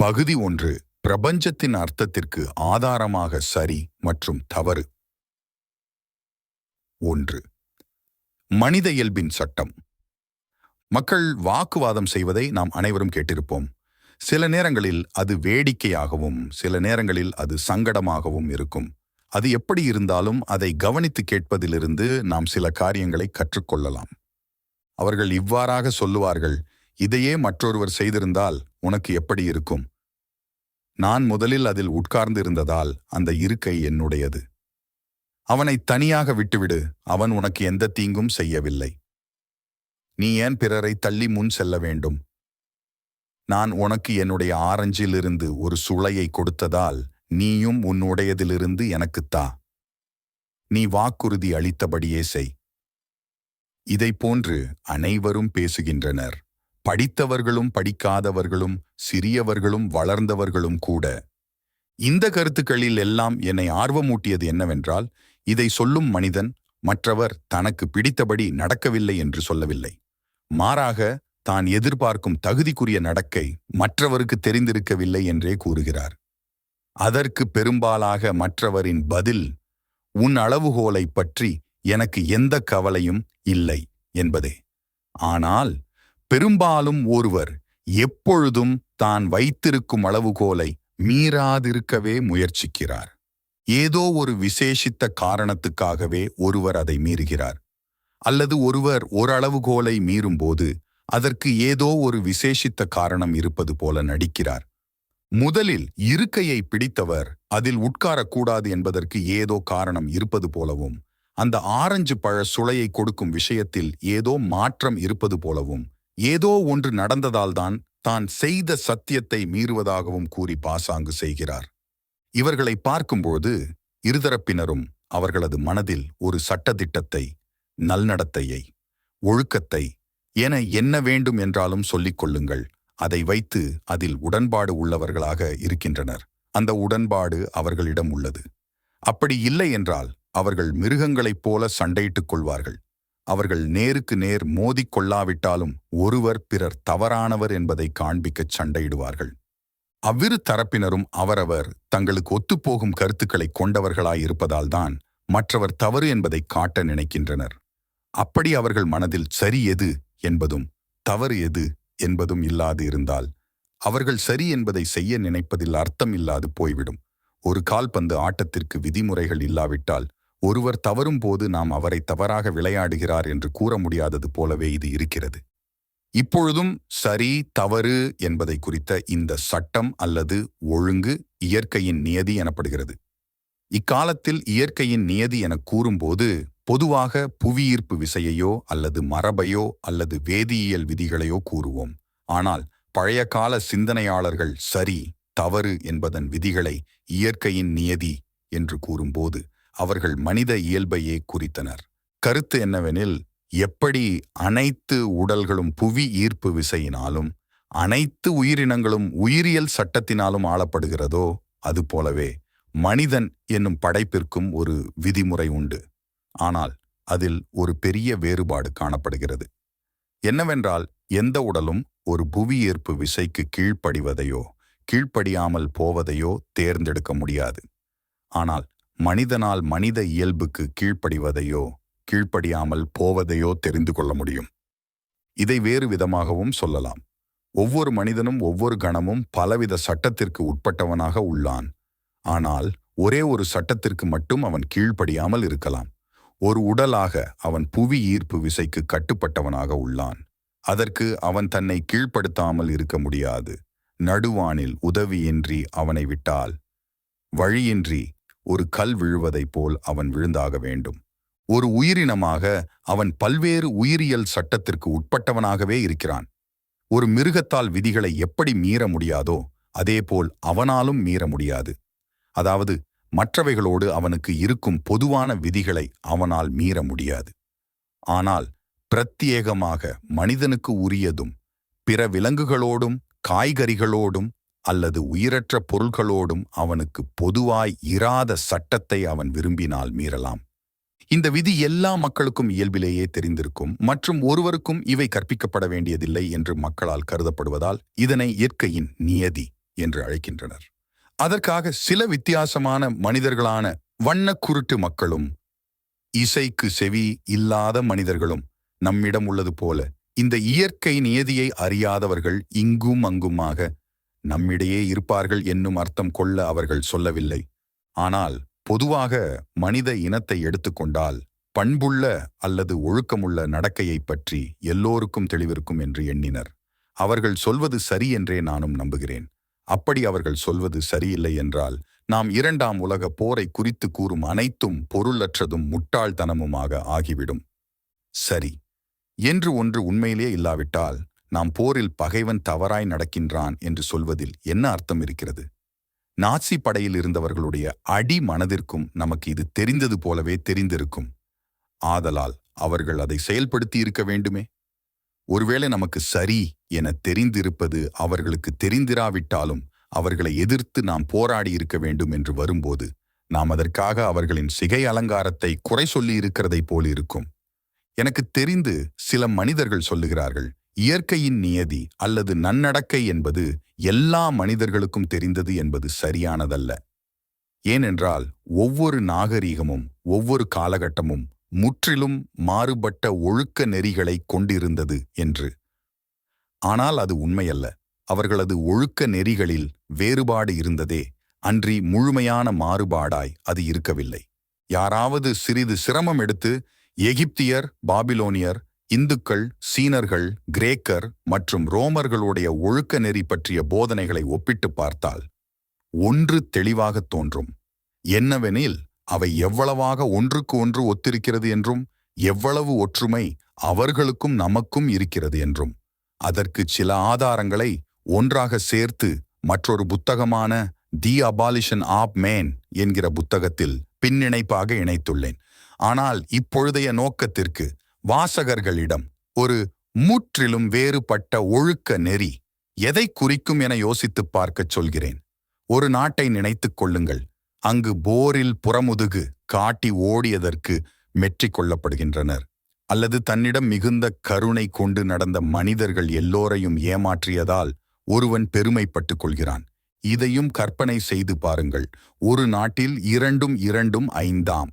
பகுதி ஒன்று பிரபஞ்சத்தின் அர்த்தத்திற்கு ஆதாரமாக சரி மற்றும் தவறு. ஒன்று. மனித இயல்பின் சட்டம். மக்கள் வாக்குவாதம் செய்வதை நாம் அனைவரும் கேட்டிருப்போம். சில நேரங்களில் அது வேடிக்கையாகவும் சில நேரங்களில் அது சங்கடமாகவும் இருக்கும். அது எப்படி இருந்தாலும் அதை கவனித்து கேட்பதிலிருந்து நாம் சில காரியங்களை கற்றுக்கொள்ளலாம். அவர்கள் இவ்வாறாக சொல்லுவார்கள் இதையே மற்றொருவர் செய்திருந்தால் உனக்கு எப்படி இருக்கும்? நான் முதலில் அதில் உட்கார்ந்திருந்ததால் அந்த இருக்கை என்னுடையது. அவனை தனியாக விட்டுவிடு அவன் உனக்கு எந்த தீங்கும் செய்யவில்லை. நீ ஏன் பிறரை தள்ளி முன் செல்ல வேண்டும்? நான் உனக்கு என்னுடைய ஆரஞ்சிலிருந்து ஒரு சுளையை கொடுத்ததால் நீயும் உன்னுடையதிலிருந்து எனக்குத் தா. நீ வாக்குறுதி அளித்தபடியே செய். இதைப் போன்று அனைவரும் பேசுகின்றனர். படித்தவர்களும் படிக்காதவர்களும் சிறியவர்களும் வளர்ந்தவர்களும் கூட இந்த கருத்துக்களில் எல்லாம் என்னை ஆர்வமூட்டியது என்னவென்றால் இதை சொல்லும் மனிதன் மற்றவர் தனக்கு பிடித்தபடி நடக்கவில்லை என்று சொல்லவில்லை. மாறாக தான் எதிர்பார்க்கும் தகுதிக்குரிய நடக்கை மற்றவருக்கு தெரிந்திருக்கவில்லை என்றே கூறுகிறார். அதற்கு பெரும்பாலாக மற்றவரின் பதில் உன் அளவுகோலைப் பற்றி எனக்கு எந்த கவலையும் இல்லை என்பதே. ஆனால் பெரும்பாலும் ஒருவர் எப்பொழுதும் தான் வைத்திருக்கும் அளவுகோலை மீறாதிருக்கவே முயற்சிக்கிறார். ஏதோ ஒரு விசேஷித்த காரணத்துக்காகவே ஒருவர் அதை மீறுகிறார். அல்லது ஒருவர் ஓரளவுகோலை மீறும்போது அதற்கு ஏதோ ஒரு விசேஷித்த காரணம் இருப்பது போல நடிக்கிறார். முதலில் இருக்கையை பிடித்தவர் அதில் உட்காரக்கூடாது என்பதற்கு ஏதோ காரணம் இருப்பது போலவும் அந்த ஆரஞ்சு பழ சுளையை கொடுக்கும் விஷயத்தில் ஏதோ மாற்றம் இருப்பது போலவும் ஏதோ ஒன்று நடந்ததால்தான் தான் செய்த சத்தியத்தை மீறுவதாகவும் கூறி பாசாங்கு செய்கிறார். இவர்களை பார்க்கும்போது இருதரப்பினரும் அவர்களது மனதில் ஒரு சட்டத்திட்டத்தை நல்நடத்தையை ஒழுக்கத்தை என என்ன வேண்டும் என்றாலும் சொல்லிக் கொள்ளுங்கள். அதை வைத்து அதில் உடன்பாடு உள்ளவர்களாக இருக்கின்றனர். அந்த உடன்பாடு அவர்களிடம் உள்ளது. அப்படி இல்லை என்றால் அவர்கள் மிருகங்களைப் போல சண்டையிட்டுக் கொள்வார்கள். அவர்கள் நேருக்கு நேர் மோதிக்கொள்ளாவிட்டாலும் ஒருவர் பிறர் தவறானவர் என்பதை காண்பிக்கச் சண்டையிடுவார்கள். அவ்விரு தரப்பினரும் அவரவர் தங்களுக்கு ஒத்துப்போகும் கருத்துக்களை கொண்டவர்களாயிருப்பதால்தான் மற்றவர் தவறு என்பதை காட்ட நினைக்கின்றனர். அப்படி அவர்கள் மனதில் சரி எது என்பதும் தவறு எது என்பதும் இல்லாது இருந்தால் அவர்கள் சரி என்பதை செய்ய நினைப்பதில் அர்த்தம் இல்லாது போய்விடும். ஒரு கால்பந்து ஆட்டத்திற்கு விதிமுறைகள் இல்லாவிட்டால் ஒருவர் தவறும் போது நாம் அவரை தவறாக விளையாடுகிறார் என்று கூற முடியாதது போலவே இது இருக்கிறது. இப்பொழுதும் சரி தவறு என்பதை குறித்த இந்த சட்டம் அல்லது ஒழுங்கு இயற்கையின் நியதி எனப்படுகிறது. இக்காலத்தில் இயற்கையின் நியதி என கூறும்போது பொதுவாக புவியீர்ப்பு விசையையோ அல்லது மரபையோ அல்லது வேதியியல் விதிகளையோ கூறுவோம். ஆனால் பழைய கால சிந்தனையாளர்கள் சரி தவறு என்பதன் விதிகளை இயற்கையின் நியதி என்று கூறும்போது அவர்கள் மனித இயல்பையே குறித்தனர். கருத்து என்னவெனில் எப்படி அனைத்து உடல்களும் புவி ஈர்ப்பு விசையினாலும் அனைத்து உயிரினங்களும் உயிரியல் சட்டத்தினாலும் ஆளப்படுகிறதோ அதுபோலவே மனிதன் என்னும் படைப்பிற்கும் ஒரு விதிமுறை உண்டு. ஆனால் அதில் ஒரு பெரிய வேறுபாடு காணப்படுகிறது. என்னவென்றால் எந்த உடலும் ஒரு புவியீர்ப்பு விசைக்கு கீழ்ப்படிவதையோ கீழ்ப்படியாமல் போவதையோ தேர்ந்தெடுக்க முடியாது. ஆனால் மனிதனால் மனித இயல்புக்கு கீழ்ப்படிவதையோ கீழ்ப்படியாமல் போவதையோ தெரிந்து கொள்ள முடியும். இதை வேறு விதமாகவும் சொல்லலாம். ஒவ்வொரு மனிதனும் ஒவ்வொரு கணமும் பலவித சட்டத்திற்கு உட்பட்டவனாக உள்ளான். ஆனால் ஒரே ஒரு சட்டத்திற்கு மட்டும் அவன் கீழ்ப்படியாமல் இருக்கலாம். ஒரு உடலாக அவன் புவி ஈர்ப்பு விசைக்கு கட்டுப்பட்டவனாக உள்ளான். அதற்கு அவன் தன்னை கீழ்ப்படுத்தாமல் இருக்க முடியாது. நடுவானில் உதவியின்றி அவனை விட்டால் வழியின்றி ஒரு கல் விழுவதைப் போல் அவன் விழுந்தாக வேண்டும். ஒரு உயிரினமாக அவன் பல்வேறு உயிரியல் சட்டத்திற்கு உட்பட்டவனாகவே இருக்கிறான். ஒரு மிருகத்தால் விதிகளை எப்படி மீற முடியாதோ அதேபோல் அவனாலும் மீற முடியாது. அதாவது மற்றவைகளோடு அவனுக்கு இருக்கும் பொதுவான விதிகளை அவனால் மீற முடியாது. ஆனால் பிரத்யேகமாக மனிதனுக்கு உரியதும் பிற விலங்குகளோடும் காய்கறிகளோடும் அல்லது உயிரற்ற பொருள்களோடும் அவனுக்கு பொதுவாய் இராத சட்டத்தை அவன் விரும்பினால் மீறலாம். இந்த விதி எல்லா மக்களுக்கும் இயல்பிலேயே தெரிந்திருக்கும் மற்றும் ஒருவருக்கும் இவை கற்பிக்கப்பட வேண்டியதில்லை என்று மக்களால் கருதப்படுவதால் இதனை இயற்கையின் நியதி என்று அழைக்கின்றனர். அதற்காக சில வித்தியாசமான மனிதர்களான வண்ணக்குருட்டு மக்களும் இசைக்கு செவி இல்லாத மனிதர்களும் நம்மிடம் உள்ளது போல இந்த இயற்கை நியதியை அறியாதவர்கள் இங்கும் அங்குமாக நம்மிடையே இருப்பார்கள் என்னும் அர்த்தம் கொள்ள அவர்கள் சொல்லவில்லை. ஆனால் பொதுவாக மனித இனத்தை எடுத்துக்கொண்டால் பண்புள்ள அல்லது ஒழுக்கமுள்ள நடக்கையைப் பற்றி எல்லோருக்கும் தெளிவிருக்கும் என்று எண்ணினர். அவர்கள் சொல்வது சரி என்றே நானும் நம்புகிறேன். அப்படி அவர்கள் சொல்வது சரியில்லை என்றால் நாம் இரண்டாம் உலக போரை குறித்து கூறும் அனைத்தும் பொருளற்றதும் முட்டாள்தனமுமாக ஆகிவிடும். சரி. என்று ஒன்று உண்மையிலே இல்லாவிட்டால் நாம் போரில் பகைவன் தவறாய் நடக்கின்றான் என்று சொல்வதில் என்ன அர்த்தம் இருக்கிறது? நாசி படையில் இருந்தவர்களுடைய அடி மனதிற்கும் நமக்கு இது தெரிந்தது போலவே தெரிந்திருக்கும். ஆதலால் அவர்கள் அதை செயல்படுத்தி இருக்க வேண்டுமே. ஒருவேளை நமக்கு சரி என தெரிந்திருப்பது அவர்களுக்கு தெரிந்திராவிட்டாலும் அவர்களை எதிர்த்து நாம் போராடி இருக்க வேண்டும் என்று வரும்போது நாம் அதற்காக அவர்களின் சிகை அலங்காரத்தை குறை சொல்லி இருக்கிறதை போலிருக்கும் எனக்கு தெரிந்து சில மனிதர்கள் சொல்லுகிறார்கள் இயற்கையின் நியதி அல்லது நன்னடக்கை என்பது எல்லா மனிதர்களுக்கும் தெரிந்தது என்பது சரியானதல்ல. ஏனென்றால் ஒவ்வொரு நாகரீகமும் ஒவ்வொரு காலகட்டமும் முற்றிலும் மாறுபட்ட ஒழுக்க நெறிகளை கொண்டிருந்தது என்று. ஆனால் அது உண்மையல்ல. அவர்களது ஒழுக்க நெறிகளில் வேறுபாடு இருந்ததே அன்றி முழுமையான மாறுபாடாய் அது இருக்கவில்லை. யாராவது சிறிது சிரமம் எடுத்து எகிப்தியர் பாபிலோனியர் இந்துக்கள் சீனர்கள் கிரேக்கர் மற்றும் ரோமர்களுடைய ஒழுக்க நெறி பற்றிய போதனைகளை ஒப்பிட்டு பார்த்தால் ஒன்று தெளிவாகத் தோன்றும். என்னவெனில் அவை எவ்வளவாக ஒன்றுக்கு ஒன்று ஒத்திருக்கிறது என்றும் எவ்வளவு ஒற்றுமை அவர்களுக்கும் நமக்கும் இருக்கிறது என்றும். அதற்கு சில ஆதாரங்களை ஒன்றாக சேர்த்து மற்றொரு புத்தகமான தி அபாலிஷன் ஆப் மேன் என்கிற புத்தகத்தில் பின்னிணைப்பாக இணைத்துள்ளேன். ஆனால் இப்பொழுதைய நோக்கத்திற்கு வாசகர்களிடம் ஒரு முற்றிலும் வேறுபட்ட ஒழுக்க நெறி எதை குறிக்கும் என யோசித்துப் பார்க்கச் சொல்கிறேன். ஒரு நாட்டை நினைத்துக் கொள்ளுங்கள். அங்கு போரில் புறமுதுகு காட்டி ஓடியதற்கு மெற்றிக் கொள்ளப்படுகின்றனர். அல்லது தன்னிடம் மிகுந்த கருணை கொண்டு நடந்த மனிதர்கள் எல்லோரையும் ஏமாற்றியதால் ஒருவன் பெருமைப்பட்டுக் கொள்கிறான். இதையும் கற்பனை செய்து பாருங்கள். ஒரு நாட்டில் இரண்டும் இரண்டும் ஐந்தாம்.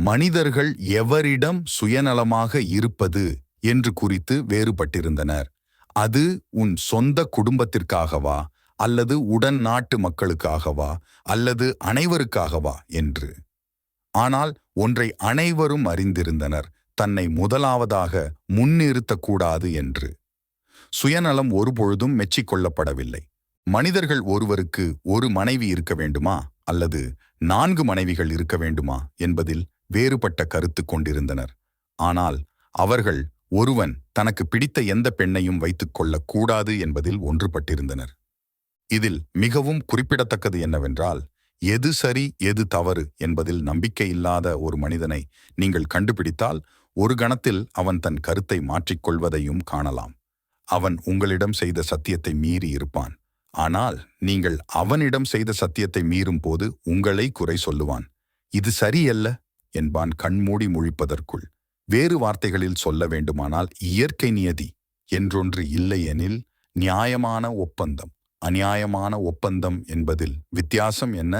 மனிதர்கள் எவரிடம் சுயநலமாக இருப்பது என்று குறித்து வேறுபட்டிருந்தனர். அது உன் சொந்த குடும்பத்திற்காகவா அல்லது உடன் நாட்டு மக்களுக்காகவா அல்லது அனைவருக்காகவா என்று. ஆனால் ஒன்றை அனைவரும் அறிந்திருந்தனர் தன்னை முதலாவதாக முன்னிறுத்தக்கூடாது என்று. சுயநலம் ஒருபொழுதும் மெச்சிக்கொள்ளப்படவில்லை. மனிதர்கள் ஒருவருக்கு ஒரு மனைவி இருக்க வேண்டுமா அல்லது நான்கு மனைவிகள் இருக்க வேண்டுமா என்பதில் வேறுபட்ட கருத்து கொண்டிருந்தனர். ஆனால் அவர்கள் ஒருவன் தனக்கு பிடித்த எந்த பெண்ணையும் வைத்துக் கொள்ளக்கூடாது என்பதில் ஒன்றுபட்டிருந்தனர். இதில் மிகவும் குறிப்பிடத்தக்கது என்னவென்றால் எது சரி எது தவறு என்பதில் நம்பிக்கை இல்லாத ஒரு மனிதனை நீங்கள் கண்டுபிடித்தால் ஒரு கணத்தில் அவன் தன் கருத்தை மாற்றிக்கொள்வதையும் காணலாம். அவன் உங்களிடம் செய்த சத்தியத்தை மீறி இருப்பான். ஆனால் நீங்கள் அவனிடம் செய்த சத்தியத்தை மீறும் போது உங்களை குறை சொல்லுவான். இது சரியல்ல? என்பான் கண்மூடி முழிப்பதற்குள். வேறு வார்த்தைகளில் சொல்ல வேண்டுமானால் இயற்கை நியதி என்றொன்று இல்லையெனில் நியாயமான ஒப்பந்தம். அநியாயமான ஒப்பந்தம் என்பதில் வித்தியாசம் என்ன?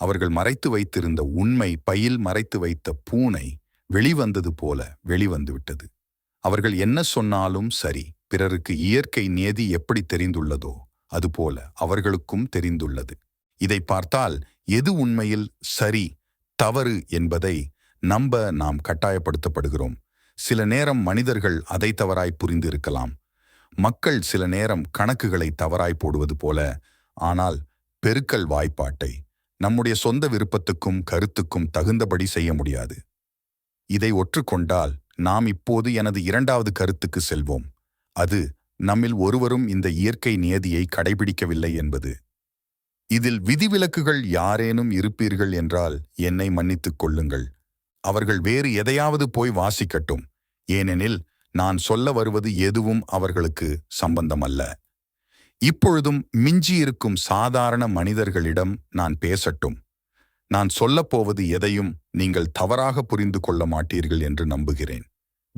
அவர்கள் மறைத்து வைத்திருந்த உண்மை பையில் மறைத்து வைத்த பூனை வெளிவந்தது போல வெளிவந்துவிட்டது அவர்கள் என்ன சொன்னாலும் சரி பிறருக்கு இயற்கை நியதி எப்படி தெரிந்துள்ளதோ அதுபோல அவர்களுக்கும் தெரிந்துள்ளது. இதை பார்த்தால் எது உண்மையில் சரி தவறு என்பதை நம்ப நாம் கட்டாயப்படுத்தப்படுகிறோம். சில நேரம் மனிதர்கள் அதை தவறாய் புரிந்திருக்கலாம். மக்கள் சில நேரம் கணக்குகளை தவறாய் போடுவது போல ஆனால் பெருக்கல் வாய்ப்பாட்டை நம்முடைய சொந்த விருப்பத்துக்கும் கருத்துக்கும் தகுந்தபடி செய்ய முடியாது. இதை ஒற்றுக்கொண்டால் நாம் இப்போது எனது இரண்டாவது கருத்துக்கு செல்வோம். அது நம்மில் ஒருவரும் இந்த இயற்கை நியதியை கடைபிடிக்கவில்லை என்பது. இதில் விதிவிலக்குகள் யாரேனும் இருப்பீர்கள் என்றால் என்னை மன்னித்துக் கொள்ளுங்கள். அவர்கள் வேறு எதையாவது போய் வாசிக்கட்டும். ஏனெனில் நான் சொல்ல வருவது எதுவும் அவர்களுக்கு சம்பந்தமல்ல. இப்பொழுதும் மிஞ்சியிருக்கும் சாதாரண மனிதர்களிடம் நான் பேசட்டும். நான் சொல்லப்போவது எதையும் நீங்கள் தவறாக புரிந்து கொள்ள மாட்டீர்கள் என்று நம்புகிறேன்.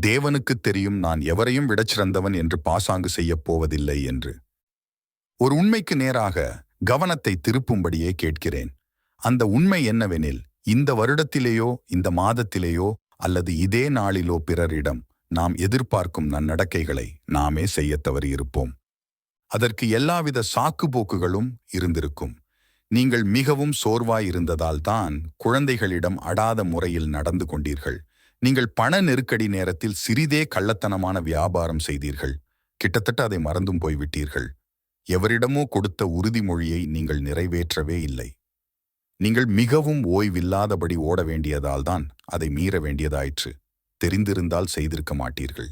தேவனுக்குத் தெரியும் நான் எவரையும் விடச்சிறந்தவன் என்று பாசாங்கு செய்யப் போவதில்லை என்று. ஒரு உண்மைக்கு நேராக கவனத்தை திருப்பும்படியே கேட்கிறேன். அந்த உண்மை என்னவெனில் இந்த வருடத்திலேயோ இந்த மாதத்திலேயோ அல்லது இதே நாளிலோ பிறரிடம் நாம் எதிர்பார்க்கும் நன்னடக்கைகளை நாமே செய்யத் தவறியிருப்போம். அதற்கு எல்லாவித சாக்குப்போக்குகளும் இருந்திருக்கும். நீங்கள் மிகவும் சோர்வாயிருந்ததால் தான் குழந்தைகளிடம் அடாத முறையில் நடந்து கொண்டீர்கள். நீங்கள் பண நெருக்கடி நேரத்தில் சிறிதே கள்ளத்தனமான வியாபாரம் செய்தீர்கள். கிட்டத்தட்ட அதை மறந்தும் போய்விட்டீர்கள். எவரிடமோ கொடுத்த உறுதிமொழியை நீங்கள் நிறைவேற்றவே இல்லை. நீங்கள் மிகவும் ஓய்வில்லாதபடி ஓட வேண்டியதால்தான் அதை மீற வேண்டியதாயிற்று. தெரிந்திருந்தால் செய்திருக்க மாட்டீர்கள்.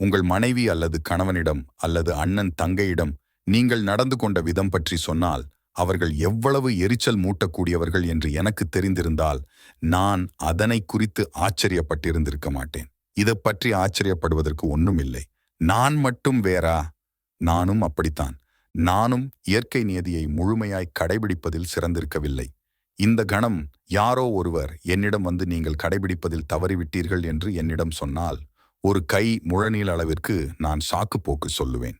உங்கள் மனைவி அல்லது கணவனிடம் அல்லது அண்ணன் தங்கையிடம் நீங்கள் நடந்து கொண்ட விதம் பற்றி சொன்னால் அவர்கள் எவ்வளவு எரிச்சல் மூட்டக்கூடியவர்கள் என்று எனக்கு தெரிந்திருந்தால் நான் அதனை குறித்து ஆச்சரியப்பட்டிருந்திருக்க மாட்டேன். இதை பற்றி ஆச்சரியப்படுவதற்கு ஒன்றுமில்லை நான் மட்டும் வேறா? நானும் அப்படித்தான். நானும் இயற்கை நியதியை முழுமையாய் கடைபிடிப்பதில் சிறந்திருக்கவில்லை. இந்த கணம் யாரோ ஒருவர் என்னிடம் வந்து நீங்கள் கடைபிடிப்பதில் தவறிவிட்டீர்கள் என்று என்னிடம் சொன்னால் ஒரு கை முழநீள அளவிற்கு நான் சாக்குப்போக்கு சொல்லுவேன்.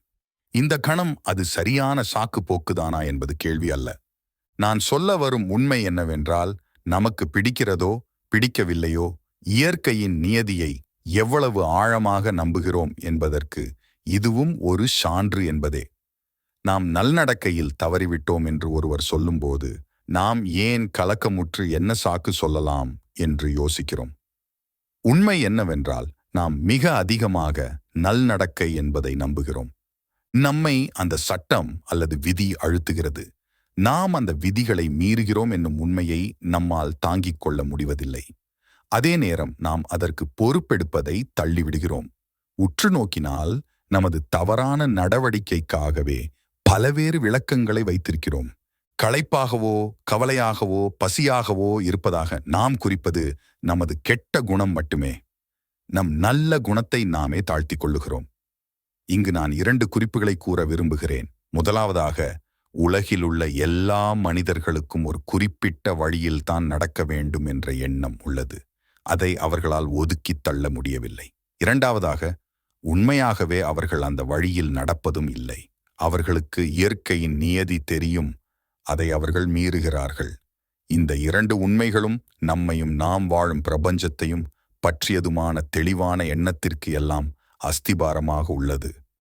இந்த கணம் அது சரியான சாக்குப்போக்குதானா என்பது கேள்வி அல்ல. நான் சொல்ல வரும் உண்மை என்னவென்றால் நமக்கு பிடிக்கிறதோ பிடிக்கவில்லையோ இயற்கையின் நியதியை எவ்வளவு ஆழமாக நம்புகிறோம் என்பதற்கு இதுவும் ஒரு சான்று என்பதே. நாம் நல்நடக்கையில் தவறிவிட்டோம் என்று ஒருவர் சொல்லும்போது நாம் ஏன் கலக்கமுற்று என்ன சாக்கு சொல்லலாம் என்று யோசிக்கிறோம். உண்மை என்னவென்றால் நாம் மிக அதிகமாக நல்நடக்கை என்பதை நம்புகிறோம். நம்மை அந்த சட்டம் அல்லது விதி அழுத்துகிறது. நாம் அந்த விதிகளை மீறுகிறோம் என்னும் உண்மையை நம்மால் தாங்கிக் கொள்ள முடிவதில்லை. அதே நேரம் நாம் அதற்கு பொறுப்பெடுப்பதை தள்ளிவிடுகிறோம். உற்று நோக்கினால் நமது தவறான நடவடிக்கைக்காகவே பலவேறு விளக்கங்களை வைத்திருக்கிறோம். களைப்பாகவோ கவலையாகவோ பசியாகவோ இருப்பதாக நாம் குறிப்பது நமது கெட்ட குணம் மட்டுமே. நம் நல்ல குணத்தை நாமே தாழ்த்திக் கொள்ளுகிறோம். இங்கு நான் இரண்டு குறிப்புகளை கூற விரும்புகிறேன். முதலாவதாக உலகில் உள்ள எல்லா மனிதர்களுக்கும் ஒரு குறிப்பிட்ட வழியில்தான் நடக்க வேண்டும் என்ற எண்ணம் உள்ளது. அதை அவர்களால் ஒதுக்கித் தள்ள முடியவில்லை. இரண்டாவதாக உண்மையாகவே அவர்கள் அந்த வழியில் நடப்பதும் இல்லை. அவர்களுக்கு இயற்கையின் நியதி தெரியும். அதை அவர்கள் மீறுகிறார்கள். இந்த இரண்டு உண்மைகளும் நம்மையும் நாம் வாழும் பிரபஞ்சத்தையும் பற்றியதுமான தெளிவான எண்ணத்திற்கு எல்லாம் அஸ்திபாரமாக உள்ளது.